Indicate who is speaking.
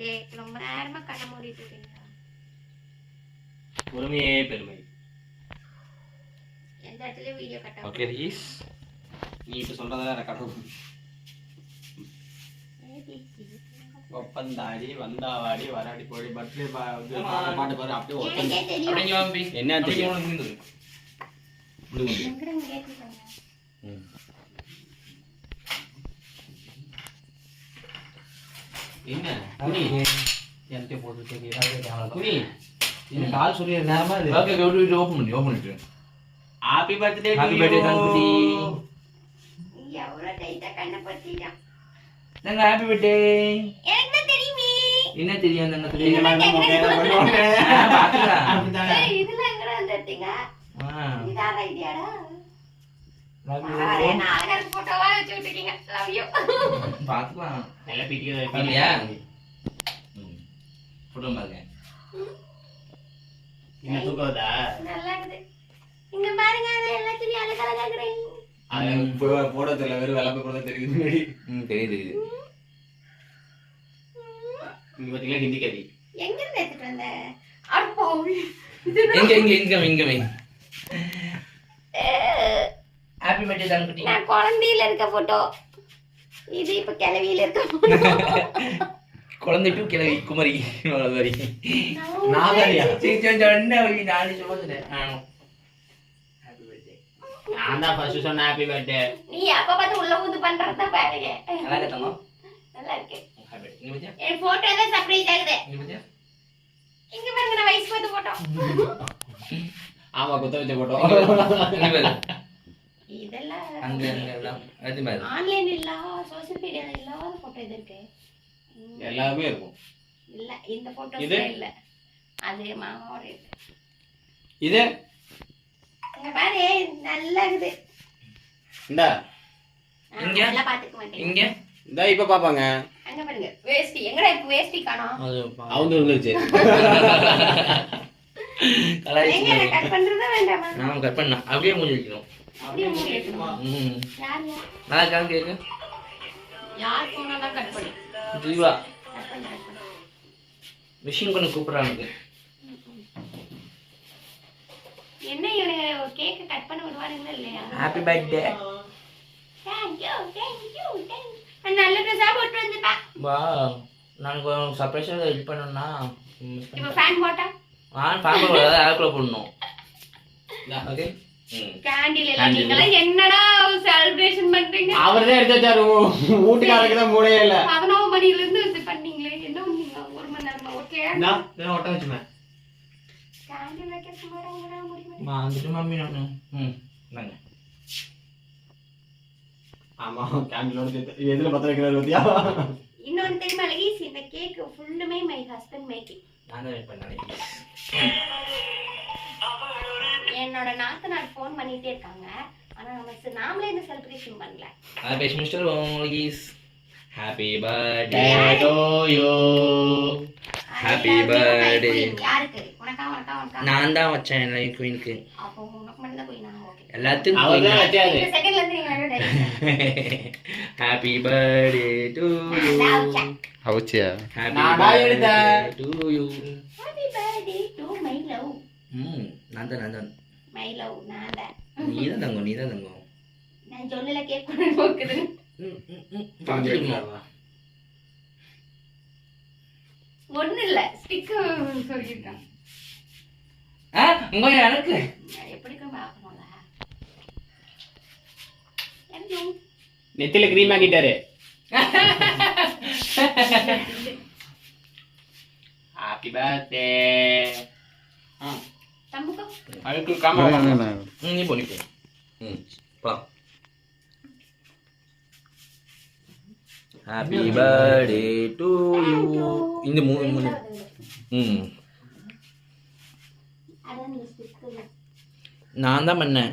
Speaker 1: டே ரொம்ப நேரமா கண்ண மூடிட்டு இருக்கீங்க
Speaker 2: பொறுமையே பெருமை.
Speaker 1: எந்த இடத்துலயும் வீடியோ கட்ட
Speaker 2: ஓகே ரீஸ் நீ இப்போ சொல்றதெல்லாம் ரெக்கார்ட் ஆகும் ஒப்பந்தாடி வந்தாவாடி வராடி போடி பர்த்டே பாட்டு பாரு அப்படியே ஒப்பந்த
Speaker 1: எனக்கே தெரியும்?
Speaker 3: அப்படிங்க வாம்பி.
Speaker 2: என்ன தெரியும்? என்ன? குனி
Speaker 3: என்கிட்ட போட்டு
Speaker 2: குனி இந்த கால் சொல்லி நேரமா இது?
Speaker 3: ஓகே ஓகே ஓபன் பண்ணி ஓபன் பண்ணிட்டு.
Speaker 2: ஹாப்பி பர்த்டே
Speaker 3: ஹாப்பி பர்த்டே தங்கக்குட்டி
Speaker 1: எவ்வளவு டைட்டா கண்ணை பத்திட்டான்
Speaker 3: நாங்க ஹாப்பி பர்த்டே
Speaker 1: எனக்கு தான் தெரியுமே.
Speaker 3: என்ன தெரியும் பாத்துக்கலாம்.
Speaker 1: இதுல வந்துட்டீங்க இதான் ஐடியாடா
Speaker 3: பாத்துக்கலாம்.
Speaker 2: நல்லா பிடிக்கிறது
Speaker 3: போட்டோ பாருங்க
Speaker 2: என்ன தூக்கம் வருதா
Speaker 1: நல்லா இருக்குது இங்க பாருங்க அது எல்லாத்தையும்
Speaker 2: அது போட தெரியல வெறும் விளம்பரம் கூட தெரியுது
Speaker 3: ம் தெரியுது
Speaker 2: இங்க பாத்தீங்களா ஹிந்தி
Speaker 1: எங்க இருந்து எடுத்துட்டு வந்த அப்போ
Speaker 3: எங்க இங்க. எங்க வை ஹாப்பி பர்த்டே தங்கக்குட்டி
Speaker 1: நான் குழந்தையில இருக்க போட்டோ இது இப்ப கிளவியில இருக்க போட்டோ
Speaker 3: குழந்தை டூ கிளவி குமரி வரி
Speaker 2: நான் வேறயா?
Speaker 3: சரி நாலு சொல்லுறேன் நானும்
Speaker 2: நான் தான் ஃபர்ஸ்ட் சொன்ன ஹாப்பி பர்த்டே
Speaker 1: நீ அப்ப பார்த்து உள்ள ஊந்து பண்றதா பாருங்க.
Speaker 3: நல்லா இருக்கமா
Speaker 1: நல்லா இருக்கு.
Speaker 3: இங்க பத்தியா?
Speaker 1: என் போட்டோ எல்லாம் சர்ப்ரைஸ் ஆகுது.
Speaker 3: இங்க பத்தியா?
Speaker 1: இங்க பாருங்க நான் வயசு பார்த்து போட்டோம்
Speaker 2: ஆமா குத்த வச்ச போட்டோ
Speaker 3: அங்க அங்க எல்லாம் அது பாரு
Speaker 1: ஆன்லைன் இல்ல சோசியல் மீடியால இல்லாத போட்டோ இது இருக்கு?
Speaker 2: எல்லாமே இருக்கும்.
Speaker 1: இல்ல இந்த போட்டோ
Speaker 2: இது?
Speaker 1: இல்ல. அது மாமாவோட இருக்கு.
Speaker 2: இது?
Speaker 1: இங்க பாரு நல்லா இருக்குது.
Speaker 2: இந்தா.
Speaker 3: இங்க?
Speaker 1: நல்லா பாத்துக்க மாட்டேன்.
Speaker 3: இங்க.
Speaker 2: இந்த இப்ப பாப்பாங்க.
Speaker 1: அங்க பாருங்க. வேஷ்டி. எங்கடா இப்ப வேஷ்டி காணோம்?
Speaker 3: அது
Speaker 2: அவங்க இருந்துச்சு
Speaker 3: கலாய்ச்சி
Speaker 1: நான் கட்
Speaker 3: பண்ண. அப்படியே
Speaker 1: மூடி வைக்கணுமா.
Speaker 3: நல்லா இருக்கான்னு
Speaker 1: பண்ணு.
Speaker 3: ஜீவா மிஷின் பண்ணி கூப்பிடுறாங்க
Speaker 1: என்ன இவனுங்க கேக்க கட் பண்ண விடுவானுங்க இல்லையா?
Speaker 3: Happy birthday
Speaker 1: thank you thank you thank you நல்ல ட்ரெஸ்ஸா போட்டு வந்துட்டா
Speaker 3: வா. நான் கொஞ்சம் சர்ப்ரைஸாக ஹெல்ப் பண்ணணும்னா
Speaker 1: இப்ப ஃபேன் போட்டா?
Speaker 3: நான் ஃபேமிலி ஆப்பில் போடணும்? ஓகே?
Speaker 1: என்னடா செலிப்ரேஷன் பண்றீங்க?
Speaker 2: அவர் தான் எடுத்து வச்சாரு. வீட்டுக்காரருக்கு தான் மூடையே இல்ல.
Speaker 1: பதினோரு மணில இருந்து இது பண்ணீங்களே. என்ன பண்ணீங்க? ஒரு மணி நேரமா? ஓகே
Speaker 2: நான் இதெல்லாம் ஒட்ட வச்சுமே.
Speaker 1: கேண்டில் வைக்க சும்மாடா முடியும்
Speaker 3: வந்துட்டு மம்மி நான். ம் நாங்க
Speaker 2: ஆமா கேண்டிலோட எதுல பத்த வைக்கிறாரு பத்தியா?
Speaker 1: இன்னொன்னு தெரியுமா லகீஸ் இந்த கேக் ஃபுல்லுமே மை ஹஸ்பண்ட் மேக்கிங்
Speaker 3: நான் தான் வெயிட் பண்ணேன்
Speaker 1: என்னோட நாத்தனார் ஃபோன் பண்ணிட்டே இருக்காங்க. ஆனா நம்ம நாமளே இந்த செலிப்ரேஷன் பண்ணல.
Speaker 3: Happy mister ஓலிஸ் happy birthday
Speaker 2: to you
Speaker 3: birthday.
Speaker 1: queen. யாருக்கு? உனக்கா உனக்கா உனக்கா?
Speaker 3: நான் தான் வச்சேன் லைஃப் குயினுக்கு
Speaker 1: அப்போ ready
Speaker 3: happy birthday to you
Speaker 4: அவுச்சியா
Speaker 3: happy
Speaker 2: எடுத்தேன்.
Speaker 3: To you
Speaker 1: happy birthday to my love
Speaker 3: ம் நான் தான் நான் தான்
Speaker 1: மை லவ் நான் தான்
Speaker 3: நீ தான் தங்கம் நீ தான் தங்கம்
Speaker 1: நான் சொல்லல கேக் கொண்டு போக்குது
Speaker 3: ம், ம், ம். பார்த்துக்கணும்.
Speaker 1: ஒண்ணு இல்ல ஸ்டிக் சொல்லிருக்கான்
Speaker 3: ஆ உங்க எனக்கு
Speaker 2: நெத்தில கிரீம் ஆக்கிட்டாரு ஹாப்பி பர்த்டே காம
Speaker 3: ம், நீ போ நீ போ ம் போலாம் ஹாப்பி பர்த்டே டு யூ இந்த மூணு மூணு ம் நான் தான் பண்ணேன்